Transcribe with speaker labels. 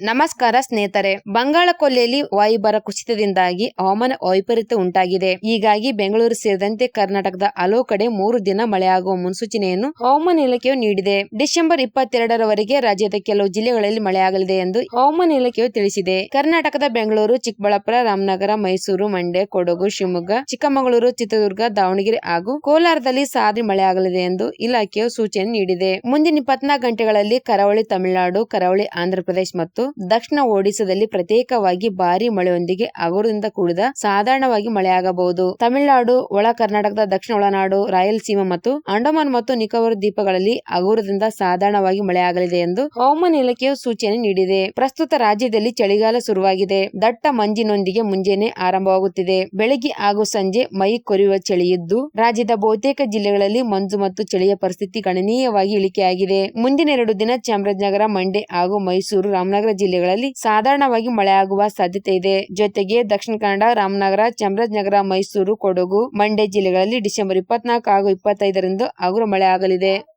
Speaker 1: ನಮಸ್ಕಾರ ಸ್ನೇಹಿತರೆ, ಬಂಗಾಳ ಕೊಲ್ಲಿಯಲ್ಲಿ ವಾಯುಭಾರ ಕುಸಿತದಿಂದಾಗಿ ಹವಾಮಾನ ವೈಪರೀತ್ಯ ಉಂಟಾಗಿದೆ. ಹೀಗಾಗಿ ಬೆಂಗಳೂರು ಸೇರಿದಂತೆ ಕರ್ನಾಟಕದ ಹಲವು ಕಡೆ ಮೂರು ದಿನ ಮಳೆಯಾಗುವ ಮುನ್ಸೂಚನೆಯನ್ನು ಹವಾಮಾನ ಇಲಾಖೆಯು ನೀಡಿದೆ. ಡಿಸೆಂಬರ್ ಇಪ್ಪತ್ತೆರಡರವರೆಗೆ ರಾಜ್ಯದ ಕೆಲವು ಜಿಲ್ಲೆಗಳಲ್ಲಿ ಮಳೆಯಾಗಲಿದೆ ಎಂದು ಹವಾಮಾನ ಇಲಾಖೆಯು ತಿಳಿಸಿದೆ. ಕರ್ನಾಟಕದ ಬೆಂಗಳೂರು, ಚಿಕ್ಕಬಳ್ಳಾಪುರ, ರಾಮನಗರ, ಮೈಸೂರು, ಮಂಡ್ಯ, ಕೊಡಗು, ಶಿವಮೊಗ್ಗ, ಚಿಕ್ಕಮಗಳೂರು, ಚಿತ್ರದುರ್ಗ, ದಾವಣಗೆರೆ ಹಾಗೂ ಕೋಲಾರದಲ್ಲಿ ಸಾರಿ ಮಳೆಯಾಗಲಿದೆ ಎಂದು ಇಲಾಖೆಯು ಸೂಚನೆ ನೀಡಿದೆ. ಮುಂದಿನ ಇಪ್ಪತ್ನಾಲ್ಕು ಗಂಟೆಗಳಲ್ಲಿ ಕರಾವಳಿ ತಮಿಳುನಾಡು, ಕರಾವಳಿ ಆಂಧ್ರಪ್ರದೇಶ ಮತ್ತು ದಕ್ಷಿಣ ಒಡಿಶಾದಲ್ಲಿ ಪ್ರತ್ಯೇಕವಾಗಿ ಭಾರಿ ಮಳೆಯೊಂದಿಗೆ ಹಗುರದಿಂದ ಕೂಡಿದ ಸಾಧಾರಣವಾಗಿ ಮಳೆಯಾಗಬಹುದು. ತಮಿಳುನಾಡು, ಒಳ ಕರ್ನಾಟಕದ ದಕ್ಷಿಣ ಒಳನಾಡು, ರಾಯಲಸೀಮಾ ಮತ್ತು ಅಂಡಮಾನ್ ಮತ್ತು ನಿಕೋಬಾರ್ ದ್ವೀಪಗಳಲ್ಲಿ ಹಗುರದಿಂದ ಸಾಧಾರಣವಾಗಿ ಮಳೆಯಾಗಲಿದೆ ಎಂದು ಹವಾಮಾನ ಇಲಾಖೆಯು ಸೂಚನೆ ನೀಡಿದೆ. ಪ್ರಸ್ತುತ ರಾಜ್ಯದಲ್ಲಿ ಚಳಿಗಾಲ ಶುರುವಾಗಿದೆ. ದಟ್ಟ ಮಂಜಿನೊಂದಿಗೆ ಮುಂಜಾನೆ ಆರಂಭವಾಗುತ್ತಿದೆ. ಬೆಳಗ್ಗೆ ಹಾಗೂ ಸಂಜೆ ಮೈ ಕೊರೆಯುವ ಚಳಿಯಿದ್ದು, ರಾಜ್ಯದ ಬಹುತೇಕ ಜಿಲ್ಲೆಗಳಲ್ಲಿ ಮಂಜು ಮತ್ತು ಚಳಿಯ ಪರಿಸ್ಥಿತಿ ಗಣನೀಯವಾಗಿ ಇಳಿಕೆಯಾಗಿದೆ. ಮುಂದಿನ ಎರಡು ದಿನ ಚಾಮರಾಜನಗರ, ಮಂಡ್ಯ ಹಾಗೂ ಮೈಸೂರು ರಾಮನಗರ ಜಿಲ್ಲೆಗಳಲ್ಲಿ ಸಾಧಾರಣವಾಗಿ ಮಳೆಯಾಗುವ ಸಾಧ್ಯತೆ ಇದೆ. ಜೊತೆಗೆ ದಕ್ಷಿಣ ಕನ್ನಡ, ರಾಮನಗರ, ಚಾಮರಾಜನಗರ, ಮೈಸೂರು, ಕೊಡಗು, ಮಂಡ್ಯ ಜಿಲ್ಲೆಗಳಲ್ಲಿ ಡಿಸೆಂಬರ್ ಇಪ್ಪತ್ನಾಲ್ಕು ಹಾಗೂ ಇಪ್ಪತ್ತೈದರಂದು ಹಗುರ ಮಳೆ ಆಗಲಿದೆ